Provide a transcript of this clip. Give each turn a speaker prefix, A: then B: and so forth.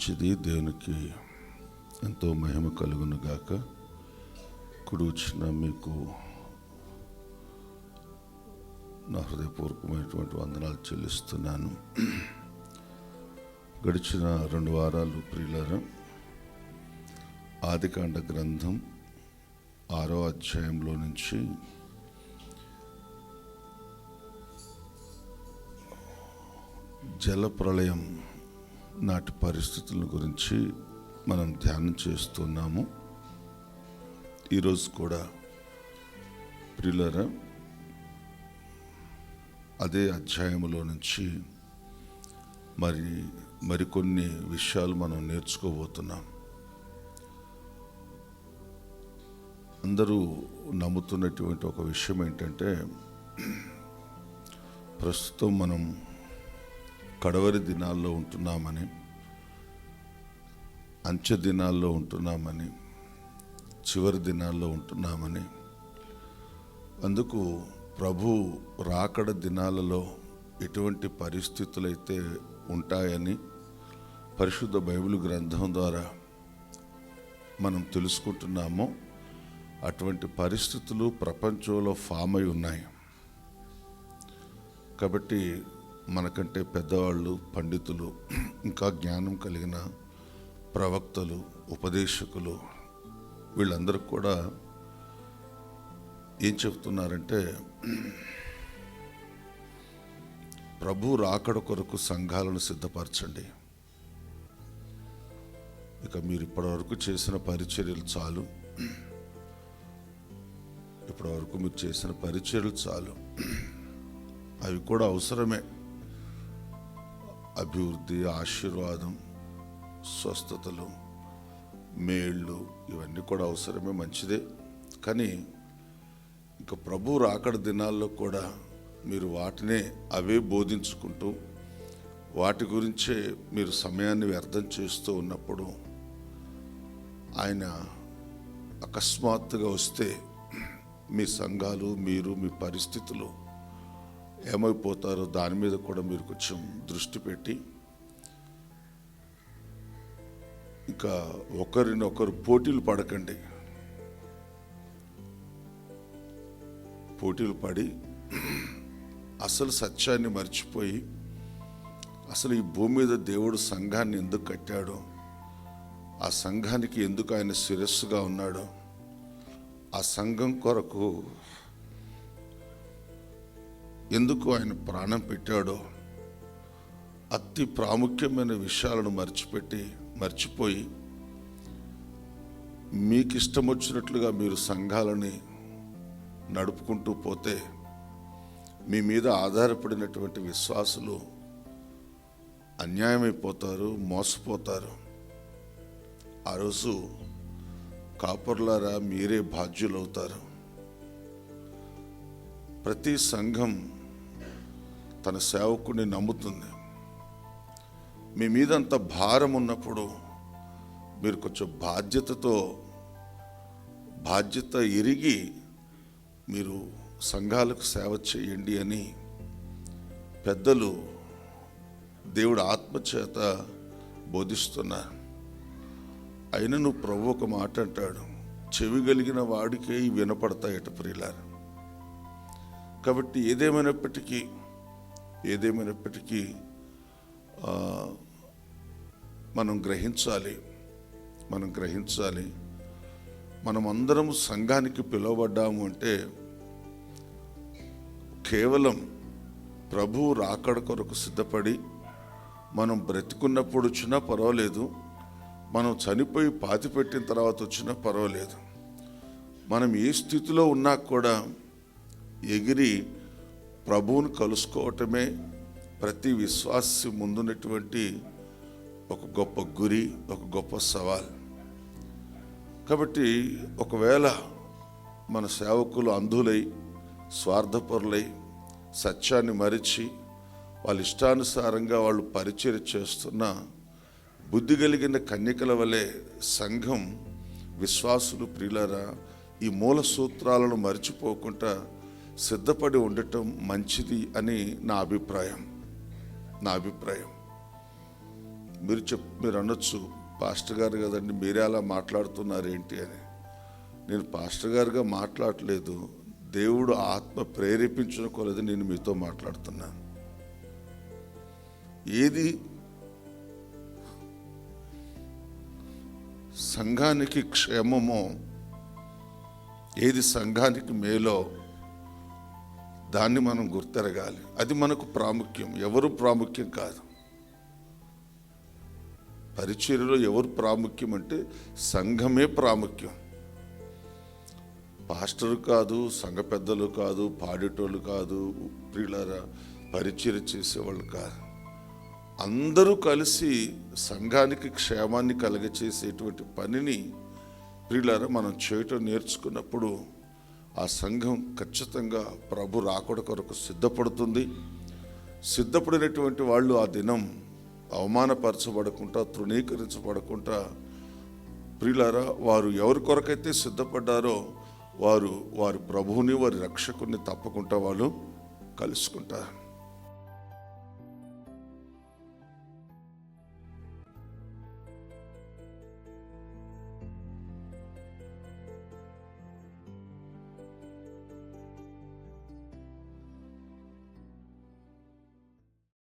A: మంచిది దేవునికి ఎంతో మహిమ కలుగును గాక కుడి వచ్చిన మీకు నా హృదయపూర్వకమైనటువంటి వందనాలు చెల్లిస్తున్నాను. గడిచిన రెండు వారాలు ప్రియులరా ఆదికాండ గ్రంథం ఆరో అధ్యాయంలో నుంచి జల ప్రళయం నాటి పరిస్థితుల గురించి మనం ధ్యానం చేస్తున్నాము. ఈరోజు కూడా ప్రిలరా అదే అధ్యాయంలో నుంచి మరి మరికొన్ని విషయాలు మనం నేర్చుకోబోతున్నాం. అందరూ నమ్ముతున్నటువంటి ఒక విషయం ఏంటంటే ప్రస్తుతం మనం కడవరి దినాల్లో ఉంటున్నామని అంచె దినాల్లో ఉంటున్నామని చివరి దినాల్లో ఉంటున్నామని. అందుకు ప్రభు రాకడ దినాలలో ఎటువంటి పరిస్థితులైతే ఉంటాయని పరిశుద్ధ బైబిల్ గ్రంథం ద్వారా మనం తెలుసుకుంటున్నామో అటువంటి పరిస్థితులు ప్రపంచంలో ఫామ్ అయి ఉన్నాయి. కాబట్టి మనకంటే పెద్దవాళ్ళు పండితులు ఇంకా జ్ఞానం కలిగిన ప్రవక్తలు ఉపదేశకులు వీళ్ళందరూ కూడా ఏం చెప్తున్నారంటే ప్రభు రాకడ కొరకు సంఘాలను సిద్ధపరచండి. ఇక మీరు ఇప్పటివరకు చేసిన పరిచర్యలు చాలు. ఇప్పటివరకు మీరు చేసిన పరిచర్యలు చాలు. అవి కూడా అవసరమే. అభివృద్ధి ఆశీర్వాదం స్వస్థతలు మేళ్ళు ఇవన్నీ కూడా అవసరమే మంచిదే. కానీ ఇక ప్రభు రాకడ దినాల్లో కూడా మీరు వాటినే అవే బోధించుకుంటూ వాటి గురించే మీరు సమయాన్ని వ్యర్థం చేస్తూ ఉన్నప్పుడు ఆయన అకస్మాత్తుగా వస్తే మీ సంఘాలు మీరు మీ పరిస్థితులు ఏమైపోతారో దాని మీద కూడా మీరు కొంచెం దృష్టి పెట్టి ఇంకా ఒకరినొకరు పోటీలు పడకండి. పోటీలు పడి అసలు సత్యాన్ని మర్చిపోయి అసలు ఈ భూమి మీద దేవుడు సంఘాన్ని ఎందుకు కట్టాడో ఆ సంఘానికి ఎందుకు ఆయన శిరస్సుగా ఉన్నాడో ఆ సంఘం కొరకు ఎందుకు ఆయన ప్రాణం పెట్టాడో అతి ప్రాముఖ్యమైన విషయాలను మర్చిపెట్టి మర్చిపోయి మీకు ఇష్టం వచ్చినట్లుగా మీరు సంఘాలని నడుపుకుంటూ పోతే మీ మీద ఆధారపడినటువంటి విశ్వాసులు అన్యాయమైపోతారు మోసపోతారు. ఆ రోజు కాపర్లారా మీరే బాధ్యులవుతారు. ప్రతి సంఘం తన సేవకుని నమ్ముతుంది. మీ మీద అంత భారం ఉన్నప్పుడు మీరు కొంచెం బాధ్యతతో బాధ్యత ఎరిగి మీరు సంఘాలకు సేవ చేయండి అని పెద్దలు దేవుడు ఆత్మచేత బోధిస్తున్నారు. అయినా నువ్వు ప్రభు ఒక మాట అంటాడు చెవి కలిగిన వాడికే వినపడతాయట ప్రియులారు. కాబట్టి ఏదేమైనప్పటికీ ఏదేమైనప్పటికీ మనం గ్రహించాలి మనం గ్రహించాలి. మనం అందరం సంఘానికి పిలువబడ్డాము అంటే కేవలం ప్రభు రాకడ కొరకు సిద్ధపడి మనం బ్రతికున్నప్పుడు వచ్చినా పర్వాలేదు మనం చనిపోయి పాతి పెట్టిన తర్వాత వచ్చినా పర్వాలేదు. మనం ఏ స్థితిలో ఉన్నా కూడా ఎగిరి ప్రభువును కలుసుకోవటమే ప్రతి విశ్వాసి ముందున్నటువంటి ఒక గొప్ప గురి ఒక గొప్ప సవాల్. కాబట్టి ఒకవేళ మన సేవకులు అంధులై స్వార్థపరులై సత్యాన్ని మరిచి వాళ్ళ ఇష్టానుసారంగా వాళ్ళు పరిచయం చేస్తున్న బుద్ధి కలిగిన కన్యకల వలె సంఘం విశ్వాసులు ప్రియులరా ఈ మూల సూత్రాలను మర్చిపోకుండా సిద్ధపడి ఉండటం మంచిది అని నా అభిప్రాయం. నా అభిప్రాయం. మీరు చెప్ మీరు అనొచ్చు పాస్టర్ గారు కదండి మీరే అలా మాట్లాడుతున్నారు ఏంటి అని. నేను పాస్టర్ గారుగా మాట్లాడలేదు దేవుడు ఆత్మ ప్రేరేపించిన కొలది నేను మీతో మాట్లాడుతున్నాను. ఏది సంఘానికి క్షేమమో ఏది సంఘానికి మేలో దాన్ని మనం గుర్తెరగాలి. అది మనకు ప్రాముఖ్యం. ఎవరు ప్రాముఖ్యం కాదు. పరిచర్యలో ఎవరు ప్రాముఖ్యం అంటే సంఘమే ప్రాముఖ్యం. పాస్టర్ కాదు సంఘ పెద్దలు కాదు పాడేటోళ్ళు కాదు ప్రియులారా పరిచర్య చేసేవాళ్ళు కాదు. అందరూ కలిసి సంఘానికి క్షేమాన్ని కలగచేసేటువంటి పనిని ప్రియులారా మనం చేయటం నేర్చుకున్నప్పుడు ఆ సంఘం ఖచ్చితంగా ప్రభు రాకడ కొరకు సిద్ధపడుతుంది. సిద్ధపడినటువంటి వాళ్ళు ఆ దినం అవమానపరచబడకుండా తృణీకరించబడకుండా ప్రియులారా వారు ఎవరి కొరకైతే సిద్ధపడ్డారో వారు వారి ప్రభువుని వారి రక్షకుని తప్పకుండా వాళ్ళు కలుసుకుంటారు.